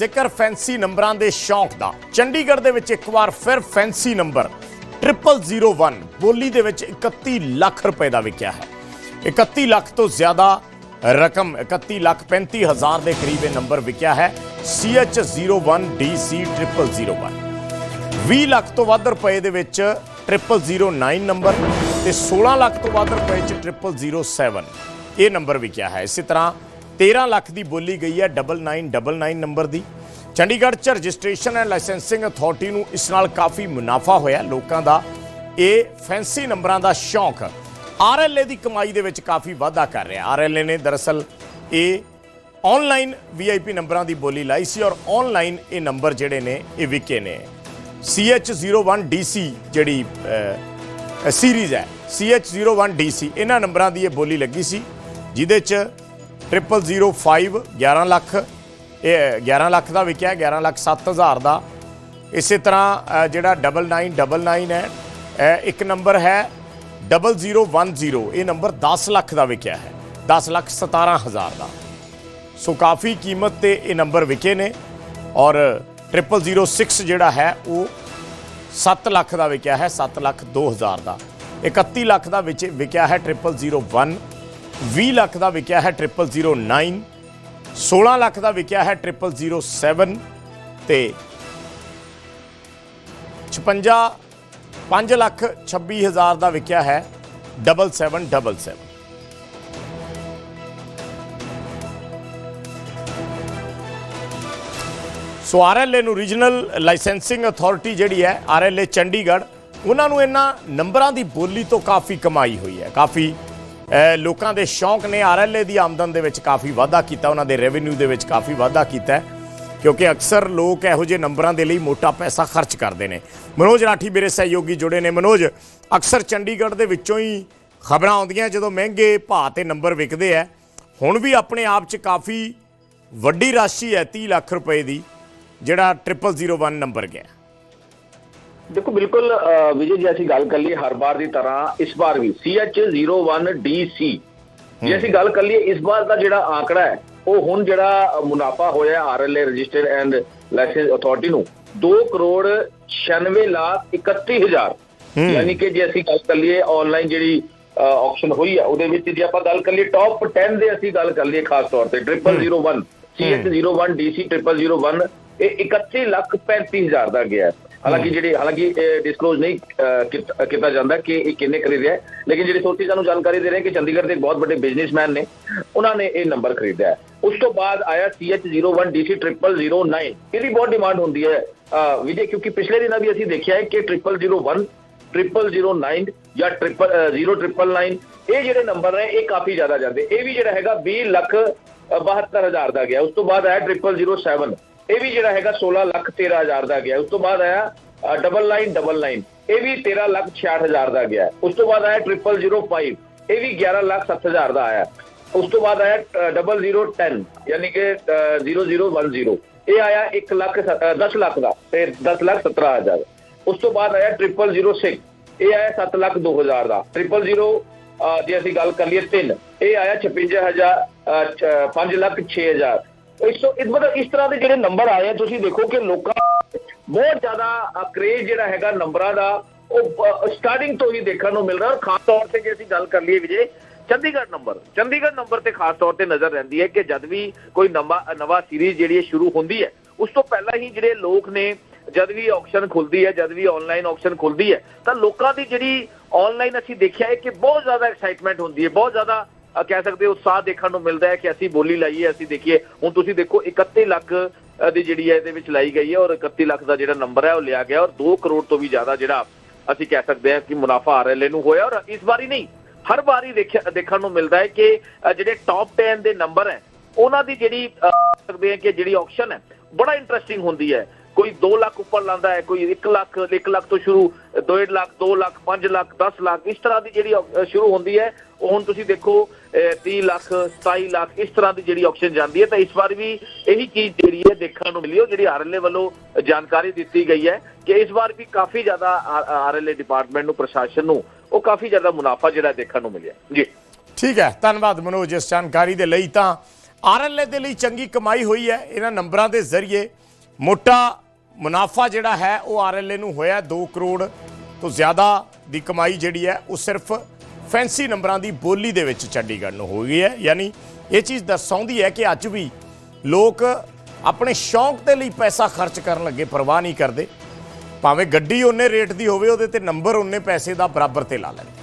ਜ਼ਿਕਰ ਫੈਂਸੀ ਨੰਬਰਾਂ ਦੇ ਸ਼ੌਂਕ ਦਾ। ਚੰਡੀਗੜ੍ਹ ਦੇ ਵਿੱਚ ਇੱਕ ਵਾਰ ਫਿਰ ਫੈਂਸੀ ਨੰਬਰ 0001 ਬੋਲੀ ਦੇ ਵਿੱਚ 31 ਲੱਖ ਰੁਪਏ ਦਾ ਵਿਕਿਆ ਹੈ। 31 ਲੱਖ ਤੋਂ ਜ਼ਿਆਦਾ ਰਕਮ 31 ਲੱਖ 35 ਹਜ਼ਾਰ ਦੇ ਕਰੀਬ ਇਹ ਨੰਬਰ ਵਿਕਿਆ ਹੈ। CH01DC 0001 20 ਲੱਖ ਤੋਂ ਵੱਧ ਰੁਪਏ ਦੇ ਵਿੱਚ 0009 ਨੰਬਰ ਤੇ 16 ਲੱਖ ਤੋਂ ਵੱਧ ਰੁਪਏ ਚ 0007 ਇਹ ਨੰਬਰ ਵਿਕਿਆ ਹੈ। ਇਸੇ ਤਰ੍ਹਾਂ 13 ਲੱਖ ਦੀ ਬੋਲੀ ਗਈ ਹੈ 9999 ਨੰਬਰ ਦੀ। ਚੰਡੀਗੜ੍ਹ ਚ ਰਜਿਸਟ੍ਰੇਸ਼ਨ ਐਂਡ ਲਾਇਸੈਂਸਿੰਗ ਅਥਾਰਟੀ ਨੂੰ ਇਸ ਨਾਲ ਕਾਫੀ ਮੁਨਾਫਾ ਹੋਇਆ ਲੋਕਾਂ ਦਾ ਇਹ ਫੈਂਸੀ ਨੰਬਰਾਂ ਦਾ ਸ਼ੌਂਕ ਆਰਐਲਏ ਦੀ ਕਮਾਈ ਦੇ ਵਿੱਚ ਕਾਫੀ ਵਾਧਾ ਕਰ ਰਿਹਾ ਆਰਐਲਏ ਨੇ ਦਰਅਸਲ ਇਹ ਆਨਲਾਈਨ ਵੀਆਈਪੀ ਨੰਬਰਾਂ ਦੀ ਬੋਲੀ ਲਾਈ ਸੀ ਔਰ ਆਨਲਾਈਨ ਇਹ ਨੰਬਰ ਜਿਹੜੇ ਨੇ, ਇਹ ਵਿਕੇ ਨੇ। CH01DC ਜਿਹੜੀ ਸੀਰੀਜ਼ ਹੈ CH01DC ਇਹਨਾਂ ਨੰਬਰਾਂ ਦੀ ਇਹ ਬੋਲੀ ਲੱਗੀ ਸੀ, ਜਿਹਦੇ ਚ 0005 11 ਲੱਖ ਇਹ 11 ਲੱਖ ਦਾ ਵਿਕਿਆ 11 ਲੱਖ 7000 ਦਾ। ਇਸੇ ਤਰ੍ਹਾਂ ਅ, ਜਿਹੜਾ 9999 ਹੈ ਇੱਕ ਨੰਬਰ ਹੈ 0010 ਇਹ ਨੰਬਰ 10 ਲੱਖ ਦਾ ਵਿਕਿਆ ਹੈ 10 ਲੱਖ 17000 ਦਾ। ਸੋ ਕਾਫੀ ਕੀਮਤ ਤੇ ਇਹ ਨੰਬਰ ਵਿਕੇ ਨੇ ਔਰ 0006 ਜਿਹੜਾ ਹੈ ਉਹ 7 ਲੱਖ ਦਾ ਵਿਕਿਆ ਹੈ 7 ਲੱਖ 2000 ਦਾ। 31 ਲੱਖ ਦਾ ਵਿੱਚ ਵਿਕਿਆ ਹੈ 0001 20 ਲੱਖ ਦਾ ਵਿਕਿਆ ਹੈ 0009 16 ਲੱਖ ਦਾ ਵਿਕਿਆ ਹੈ 0007 ਤੇ 56 5 ਲੱਖ 26 ਹਜ਼ਾਰ ਦਾ ਵਿਕਿਆ ਹੈ 7777 ਸੋ ਆਰਐਲਏ ਨੂੰ ਰੀਜਨਲ ਲਾਇਸੈਂਸਿੰਗ ਅਥਾਰਟੀ ਜਿਹੜੀ ਹੈ ਆਰਐਲਏ ਚੰਡੀਗੜ੍ਹ, ਉਹਨਾਂ ਨੂੰ ਇਹਨਾਂ ਨੰਬਰਾਂ ਦੀ ਬੋਲੀ ਤੋਂ ਕਾਫੀ ਕਮਾਈ ਹੋਈ ਹੈ, ਕਾਫੀ ਲੋਕਾਂ ਦੇ ਸ਼ੌਂਕ ਨੇ ਆਰਐਲਏ ਦੀ ਆਮਦਨ ਦੇ ਵਿੱਚ ਕਾਫੀ ਵਾਧਾ ਕੀਤਾ, ਉਹਨਾਂ ਦੇ ਰੈਵਨਿਊ ਦੇ ਵਿੱਚ ਕਾਫੀ ਵਾਧਾ ਕੀਤਾ ਕਿਉਂਕਿ ਅਕਸਰ ਲੋਕ ਇਹੋ ਜਿਹੇ ਨੰਬਰਾਂ ਦੇ ਲਈ ਮੋਟਾ ਪੈਸਾ ਖਰਚ ਕਰਦੇ ਨੇ। ਮਨੋਜ ਰਾਠੀ ਮੇਰੇ ਸਹਿਯੋਗੀ ਜੁੜੇ ਨੇ। ਮਨੋਜ, ਅਕਸਰ ਚੰਡੀਗੜ੍ਹ ਦੇ ਵਿੱਚੋਂ ਹੀ ਖਬਰਾਂ ਆਉਂਦੀਆਂ ਜਦੋਂ ਮਹਿੰਗੇ ਭਾਅ ਤੇ ਨੰਬਰ ਵਿਕਦੇ ਆ ਹੁਣ ਵੀ ਆਪਣੇ ਆਪ 'ਚ ਕਾਫੀ ਵੱਡੀ ਰਾਸ਼ੀ ਹੈ 30 ਲੱਖ ਰੁਪਏ ਦੀ, ਜਿਹੜਾ 0001 ਨੰਬਰ ਗਿਆ। ਦੇਖੋ ਬਿਲਕੁਲ ਵਿਜੇ ਜੀ ਅਸੀਂ ਗੱਲ ਕਰ ਲਈ ਹਰ ਵਾਰ ਦੀ ਤਰ੍ਹਾਂ ਇਸ ਵਾਰ ਵੀ। CH01DC ਜੇ ਅਸੀਂ ਗੱਲ ਕਰ ਲਈਏ ਇਸ ਵਾਰ ਦਾ ਜਿਹੜਾ ਆંકੜਾ ਹੈ ਉਹ ਹੁਣ ਜਿਹੜਾ ਮੁਨਾਫਾ ਹੋਇਆ R L A registered and licence authority ਨੂੰ 2 ਕਰੋੜ 96 ਲੱਖ 31 ਹਜ਼ਾਰ। ਯਾਨੀ ਕਿ ਜੇ ਅਸੀਂ ਗੱਲ ਕਰ ਲਈਏ ਆਨਲਾਈਨ ਜਿਹੜੀ ਆਕਸ਼ਨ ਹੋਈ ਹੈ ਉਹਦੇ ਵਿੱਚ ਜੇ ਆਪਾਂ ਗੱਲ ਕਰ ਲਈਏ ਟੌਪ 10 ਦੇ ਅਸੀਂ ਗੱਲ ਕਰ ਲਈਏ ਖਾਸ ਤੌਰ ਤੇ 0001 CH01DC 0001 ਇਹ 31 ਲੱਖ 35 ਹਜ਼ਾਰ ਦਾ ਗਿਆ ਹੈ। ਹਾਲਾਂਕਿ ਜਿਹੜੇ ਹਾਲਾਂਕਿ ਡਿਸਕਲੋਜ਼ ਨਹੀਂ ਕੀਤਾ- ਜਾਂਦਾ ਕਿ ਇਹ ਕਿੰਨੇ ਖਰੀਦਿਆ ਹੈ। ਲੇਕਿਨ ਜਿਹੜੇ ਸੋਚੀ ਸਾਨੂੰ ਜਾਣਕਾਰੀ ਦੇ ਰਹੇ ਕਿ ਚੰਡੀਗੜ੍ਹ ਦੇ ਇੱਕ ਬਹੁਤ ਵੱਡੇ ਬਿਜ਼ਨਸਮੈਨ ਨੇ ਉਹਨਾਂ ਨੇ ਇਹ ਨੰਬਰ ਖਰੀਦਿਆ ਹੈ। ਉਸ ਤੋਂ ਬਾਅਦ ਆਇਆ CH01DC 0009 ਇਹਦੀ ਬਹੁਤ ਡਿਮਾਂਡ ਹੁੰਦੀ ਹੈ ਵਿਜੇ ਕਿਉਂਕਿ ਪਿਛਲੇ ਦਿਨਾਂ ਵੀ ਅਸੀਂ ਦੇਖਿਆ ਹੈ ਕਿ 0001 0009 ਜਾਂ 0999 ਇਹ ਜਿਹੜੇ ਨੰਬਰ ਨੇ ਇਹ ਕਾਫੀ ਜ਼ਿਆਦਾ ਜਾਂਦੇ। ਇਹ ਵੀ ਜਿਹੜਾ ਹੈਗਾ 20 ਲੱਖ 72000 ਦਾ ਗਿਆ। ਉਸ ਤੋਂ ਬਾਅਦ ਆਇਆ 0007 ਇਹ ਵੀ ਜਿਹੜਾ ਹੈਗਾ 16 ਲੱਖ 13000 ਦਾ ਗਿਆ। ਉਸ ਤੋਂ ਬਾਅਦ ਆਇਆ 9999 ਇਹ ਵੀ 13 ਲੱਖ 66000 ਦਾ ਗਿਆ। ਉਸ ਤੋਂ ਬਾਅਦ ਆਇਆ 0005 ਇਹ ਵੀ 11 ਲੱਖ 7000 ਦਾ ਆਇਆ। ਉਸ ਤੋਂ ਬਾਅਦ ਆਇਆ 0010 ਯਾਨੀ ਕਿ ਅ, 0010 ਇਹ ਆਇਆ 1 ਲੱਖ 10 ਲੱਖ ਦਾ। ਤੇ 10 ਲੱਖ 17000 ਉਸ ਤੋਂ ਬਾਅਦ ਆਇਆ 0006 ਇਹ ਆਇਆ 7 ਲੱਖ 2000 ਦਾ। 000 ਅ, ਜੇ ਅਸੀਂ ਗੱਲ ਕਰ ਲਈਏ 3 ਇਹ ਆਇਆ 56000 5 ਲੱਖ 6000 ਇਸ ਤੋਂ ਮਤਲਬ ਇਸ ਤਰ੍ਹਾਂ ਦੇ ਜਿਹੜੇ ਨੰਬਰ ਆਏ ਆ, ਤੁਸੀਂ ਦੇਖੋ ਕਿ ਲੋਕਾਂ ਬਹੁਤ ਜ਼ਿਆਦਾ ਕਰੇਜ਼ ਜਿਹੜਾ ਹੈਗਾ ਨੰਬਰਾਂ ਦਾ, ਉਹ ਸਟਾਰਟਿੰਗ ਤੋਂ ਹੀ ਦੇਖਣ ਨੂੰ ਮਿਲ ਰਿਹਾ। ਔਰ ਖਾਸ ਤੌਰ ਤੇ ਜੇ ਅਸੀਂ ਗੱਲ ਕਰ ਲਈਏ ਵਿਜੇ, ਚੰਡੀਗੜ੍ਹ ਨੰਬਰ ਚੰਡੀਗੜ੍ਹ ਨੰਬਰ ਤੇ ਖਾਸ ਤੌਰ ਤੇ ਨਜ਼ਰ ਰਹਿੰਦੀ ਹੈ ਕਿ ਜਦ ਵੀ ਕੋਈ ਨਵਾਂ ਨਵਾਂ ਸੀਰੀਜ਼ ਜਿਹੜੀ ਹੈ ਸ਼ੁਰੂ ਹੁੰਦੀ ਹੈ, ਉਸ ਤੋਂ ਪਹਿਲਾਂ ਹੀ ਜਿਹੜੇ ਲੋਕ ਨੇ, ਜਦ ਵੀ ਆਕਸ਼ਨ ਖੁੱਲਦੀ ਹੈ, ਜਦ ਵੀ ਆਨਲਾਈਨ ਆਕਸ਼ਨ ਖੁੱਲਦੀ ਹੈ, ਤਾਂ ਲੋਕਾਂ ਦੀ ਜਿਹੜੀ ਆਨਲਾਈਨ ਅਸੀਂ ਦੇਖਿਆ ਹੈ ਕਿ ਬਹੁਤ ਜ਼ਿਆਦਾ ਐਕਸਾਈਟਮੈਂਟ ਹੁੰਦੀ ਹੈ, ਬਹੁਤ ਜ਼ਿਆਦਾ ਕਹਿ ਸਕਦੇ ਹੋ, ਉਤਸ਼ਾਹ ਦੇਖਣ ਨੂੰ ਮਿਲਦਾ ਹੈ ਕਿ ਅਸੀਂ ਬੋਲੀ ਲਾਈਏ, ਅਸੀਂ ਦੇਖੀਏ। ਹੁਣ ਤੁਸੀਂ ਦੇਖੋ 31 ਲੱਖ ਦੀ ਜਿਹੜੀ ਹੈ ਇਹਦੇ ਵਿੱਚ ਲਾਈ ਗਈ ਹੈ ਔਰ 31 ਲੱਖ ਦਾ ਜਿਹੜਾ ਨੰਬਰ ਹੈ ਉਹ ਲਿਆ ਗਿਆ ਔਰ 2 ਕਰੋੜ ਤੋਂ ਵੀ ਜ਼ਿਆਦਾ ਜਿਹੜਾ ਅਸੀਂ ਕਹਿ ਸਕਦੇ ਹਾਂ ਕਿ ਮੁਨਾਫਾ ਆਰਐਲਏ ਨੂੰ ਹੋਇਆ ਔਰ ਇਸ ਵਾਰੀ ਨਹੀਂ, ਹਰ ਵਾਰੀ ਦੇਖਿਆ, ਦੇਖਣ ਨੂੰ ਮਿਲਦਾ ਹੈ ਕਿ ਜਿਹੜੇ ਟੌਪ 10 ਦੇ ਨੰਬਰ ਹੈ, ਉਹਨਾਂ ਦੀ ਜਿਹੜੀ ਕਹਿ ਸਕਦੇ ਹਾਂ ਕਿ ਜਿਹੜੀ ਆਕਸ਼ਨ ਹੈ, ਬੜਾ ਇੰਟਰਸਟਿੰਗ ਹੁੰਦੀ ਹੈ। ਕੋਈ 2 ਲੱਖ ਉੱਪਰ ਲਾਂਦਾ ਹੈ, ਕੋਈ 1 ਲੱਖ 1 ਲੱਖ ਤੋਂ ਸ਼ੁਰੂ 2 ਲੱਖ 2 ਲੱਖ 5 ਲੱਖ 10 ਲੱਖ, ਇਸ ਤਰ੍ਹਾਂ ਦੀ ਜਿਹੜੀ ਸ਼ੁਰੂ ਹੁੰਦੀ ਹੈ, ਉਹ ਹੁਣ ਤੁਸੀਂ ਦੇਖੋ 30 ਲੱਖ 27 ਲੱਖ, ਇਸ ਤਰ੍ਹਾਂ ਦੀ ਜਿਹੜੀ ਆਕਸ਼ਨ ਜਾਂਦੀ ਹੈ, ਤਾਂ ਇਸ ਵਾਰ ਵੀ ਇਹੀ ਚੀਜ਼ ਜਿਹੜੀ ਹੈ ਦੇਖਣ ਨੂੰ ਮਿਲੀ, ਉਹ ਜਿਹੜੀ ਆਰਐਲਏ ਵੱਲੋਂ ਜਾਣਕਾਰੀ ਦਿੱਤੀ ਗਈ ਹੈ ਕਿ ਇਸ ਵਾਰ ਵੀ ਕਾਫੀ ਜ਼ਿਆਦਾ ਆਰਐਲਏ ਡਿਪਾਰਟਮੈਂਟ ਨੂੰ, ਪ੍ਰਸ਼ਾਸਨ ਨੂੰ, ਉਹ ਕਾਫੀ ਜ਼ਿਆਦਾ ਮੁਨਾਫਾ ਜਿਹੜਾ ਦੇਖਣ ਨੂੰ ਮਿਲਿਆ। ਜੀ। ਠੀਕ ਹੈ, ਧੰਨਵਾਦ ਮਨੋਜ, ਇਸ ਜਾਣਕਾਰੀ ਦੇ ਲਈ ਤਾਂ ਆਰਐਲਏ ਦੇ ਲਈ ਚੰਗੀ ਕਮਾਈ ਹੋਈ ਹੈ, ਇਹਨਾਂ ਨੰਬਰਾਂ ਦੇ ਜ਼ਰੀਏ। ਮੋਟਾ ਮੁਨਾਫਾ ਜਿਹੜਾ ਹੈ ਉਹ ਆਰਐਲਏ ਨੂੰ ਹੋਇਆ 2 ਕਰੋੜ ਤੋਂ ਜ਼ਿਆਦਾ ਦੀ ਕਮਾਈ ਜਿਹੜੀ ਹੈ, ਉਹ ਸਿਰਫ ਫੈਂਸੀ ਨੰਬਰਾਂ ਦੀ ਬੋਲੀ ਦੇ ਵਿੱਚ ਚੰਡੀਗੜ੍ਹ ਨੂੰ ਹੋ ਗਈ ਹੈ। ਯਾਨੀ ਇਹ ਚੀਜ਼ ਦਰਸਾਉਂਦੀ ਹੈ ਕਿ ਅੱਜ ਵੀ ਲੋਕ ਆਪਣੇ ਸ਼ੌਂਕ ਦੇ ਲਈ ਪੈਸਾ ਖਰਚ ਕਰਨ ਲੱਗੇ, ਪਰਵਾਹ ਨਹੀਂ ਕਰਦੇ। ਭਾਵੇਂ ਗੱਡੀ ਉਹਨੇ ਰੇਟ ਦੀ ਹੋਵੇ, ਉਹਦੇ ਤੇ ਨੰਬਰ ਉਹਨੇ ਪੈਸੇ ਦਾ ਬਰਾਬਰ ਤੇ ਲਾ ਲੈਣਗੇ